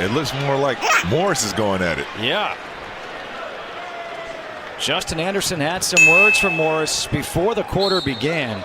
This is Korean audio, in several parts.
It looks more like Morris is going at it. Yeah. Justin Anderson had some words for Morris before the quarter began,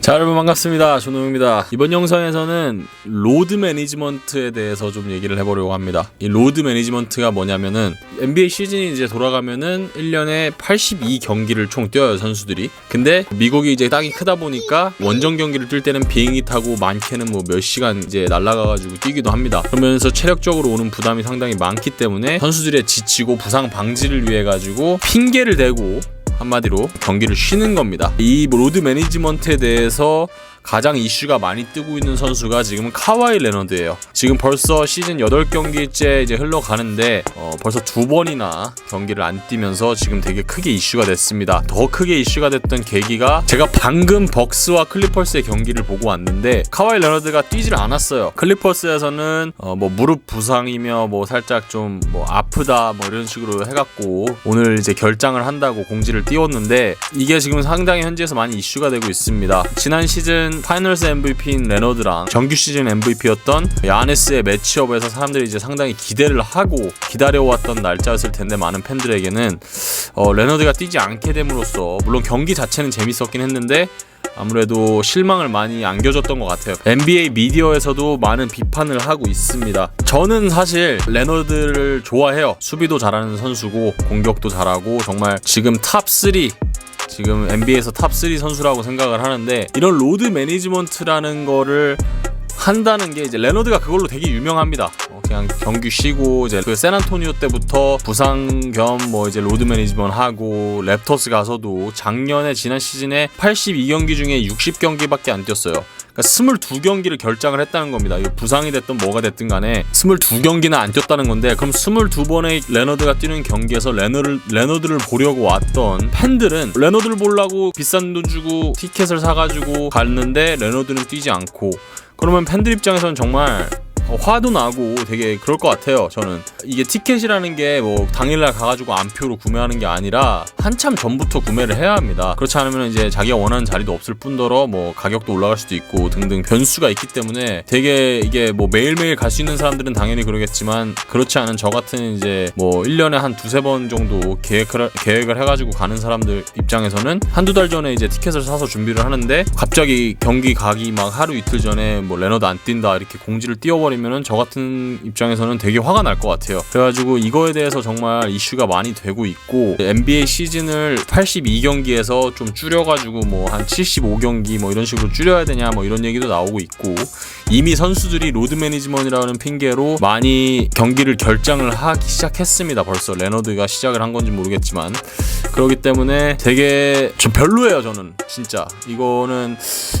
자 여러분 반갑습니다. 조노입니다. 이번 영상에서는 로드 매니지먼트에 대해서 좀 얘기를 해보려고 합니다. 이 로드 매니지먼트가 뭐냐면은 NBA 시즌이 이제 돌아가면은 1년에 82경기를 총 뛰어요 선수들이. 근데 미국이 이제 땅이 크다 보니까 원정 경기를 뛸 때는 비행기 타고 많게는 뭐 몇 시간 이제 날아가가지고 뛰기도 합니다. 그러면서 체력적으로 오는 부담이 상당히 많기 때문에 선수들의 지치고 부상 방지를 위해 가지고 핑계를 대고 한마디로 경기를 쉬는 겁니다. 이 로드 매니지먼트에 대해서 가장 이슈가 많이 뜨고 있는 선수가 지금 카와이 레너드예요. 지금 벌써 시즌 8경기째 이제 흘러가는데 어, 벌써 두 번이나 경기를 안 뛰면서 지금 되게 크게 이슈가 됐습니다. 더 크게 이슈가 됐던 계기가 제가 방금 벅스와 클리퍼스의 경기를 보고 왔는데 카와이 레너드가 뛰질 않았어요. 클리퍼스에서는 어, 뭐 무릎 부상이며 뭐 살짝 좀 뭐 아프다 뭐 이런 식으로 해갖고 오늘 이제 결장을 한다고 공지를 띄웠는데 이게 지금 상당히 현지에서 많이 이슈가 되고 있습니다. 지난 시즌 파이널스 MVP인 레너드랑 정규 시즌 MVP였던 야네스의 매치업에서 사람들이 이제 상당히 기대를 하고 기다려왔던 날짜였을 텐데 많은 팬들에게는 어, 레너드가 뛰지 않게 됨으로써 물론 경기 자체는 재밌었긴 했는데 아무래도 실망을 많이 안겨줬던 것 같아요. NBA 미디어에서도 많은 비판을 하고 있습니다. 저는 사실 레너드를 좋아해요. 수비도 잘하는 선수고 공격도 잘하고 정말 지금 탑 3. 지금 NBA에서 탑 3 선수라고 생각을 하는데 이런 로드 매니지먼트라는 거를 한다는 게 이제 레너드가 그걸로 되게 유명합니다. 어, 그냥 경기 쉬고 이제 그 샌안토니오 때부터 부상 겸 뭐 이제 로드 매니지먼트 하고 랩터스 가서도 작년에 지난 시즌에 82경기 중에 60경기밖에 안 뛰었어요. 그러니까 22경기를 결장을 했다는 겁니다. 부상이 됐든 뭐가 됐든 간에 22경기나 안 뛰었다는 건데 그럼 22번의 레너드가 뛰는 경기에서 레너를, 레너드를 보려고 왔던 팬들은 레너드를 보려고 비싼 돈 주고 티켓을 사가지고 갔는데 레너드는 뛰지 않고 그러면 팬들 입장에서는 정말 어, 화도 나고 되게 그럴 것 같아요. 저는 이게 티켓이라는 게 뭐 당일날 가가지고 안표로 구매하는 게 아니라 한참 전부터 구매를 해야 합니다. 그렇지 않으면 이제 자기가 원하는 자리도 없을 뿐더러 뭐 가격도 올라갈 수도 있고 등등 변수가 있기 때문에 되게 이게 뭐 매일매일 갈 수 있는 사람들은 당연히 그러겠지만 그렇지 않은 저 같은 이제 뭐 1년에 한 두세 번 정도 계획을 계획을 해가지고 가는 사람들 입장에서는 한두 달 전에 이제 티켓을 사서 준비를 하는데 갑자기 경기 가기 막 하루 이틀 전에 뭐 레너드 안 뛴다 이렇게 공지를 띄워버리면은 저 같은 입장에서는 되게 화가 날 것 같아요. 그래가지고 이거에 대해서 정말 이슈가 많이 되고 있고 NBA 시즌을 82경기에서 좀 줄여가지고 뭐 한 75경기 뭐 이런 식으로 줄여야 되냐 뭐 이런 얘기도 나오고 있고 이미 선수들이 로드 매니지먼이라는 핑계로 많이 경기를 결정을 하기 시작했습니다. 벌써 레너드가 시작을 한 건지 모르겠지만. 그렇기 때문에 되게 좀 별로예요 저는. 진짜. 이거는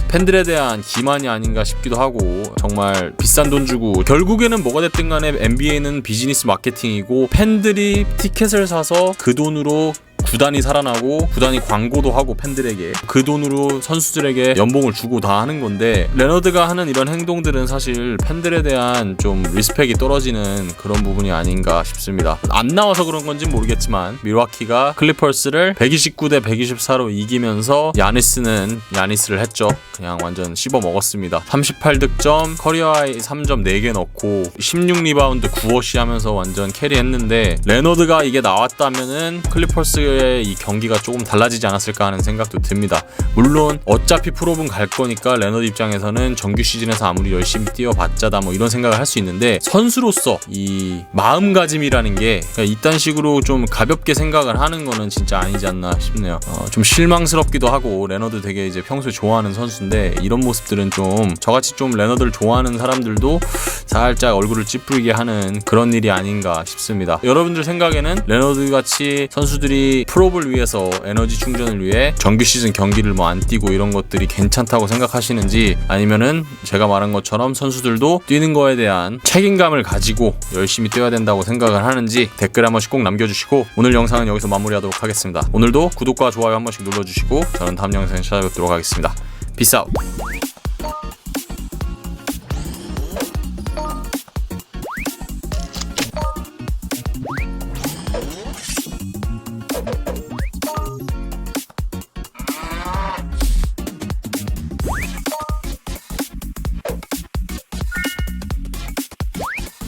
팬들에 대한 기만이 아닌가 싶기도 하고 정말 비싼 돈 주고 결국에는 뭐가 됐든 간에 NBA는 비즈니스 마케팅이고 팬들이 티켓을 사서 그 돈으로 구단이 살아나고 구단이 광고도 하고 팬들에게 그 돈으로 선수들에게 연봉을 주고 다 하는 건데 레너드가 하는 이런 행동들은 사실 팬들에 대한 좀 리스펙이 떨어지는 그런 부분이 아닌가 싶습니다. 안 나와서 그런 건지 모르겠지만 밀와키가 클리퍼스를 129대 124로 이기면서 야니스는 야니스를 했죠. 그냥 완전 씹어 먹었습니다. 38득점, 커리어 하이 3점 4개 넣고 16리바운드 9어시 하면서 완전 캐리했는데 레너드가 이게 나왔다면은 클리퍼스의 이 경기가 조금 달라지지 않았을까 하는 생각도 듭니다. 물론 어차피 프로분 갈 거니까 레너드 입장에서는 정규 시즌에서 아무리 열심히 뛰어봤자다 뭐 이런 생각을 할 수 있는데 선수로서 이 마음가짐이라는 게 이딴 식으로 좀 가볍게 생각을 하는 거는 진짜 아니지 않나 싶네요. 어, 좀 실망스럽기도 하고 레너드 되게 이제 평소에 좋아하는 선수인데 이런 모습들은 좀 저같이 좀 레너드를 좋아하는 사람들도 살짝 얼굴을 찌푸리게 하는 그런 일이 아닌가 싶습니다. 여러분들 생각에는 레너드 같이 선수들이 프로를 위해서 에너지 충전을 위해 정규 시즌 경기를 뭐 안 뛰고 이런 것들이 괜찮다고 생각하시는지 아니면은 제가 말한 것처럼 선수들도 뛰는 거에 대한 책임감을 가지고 열심히 뛰어야 된다고 생각을 하는지 댓글 한 번씩 꼭 남겨주시고 오늘 영상은 여기서 마무리하도록 하겠습니다. 오늘도 구독과 좋아요 한 번씩 눌러주시고 저는 다음 영상에 찾아뵙도록 하겠습니다. 비싸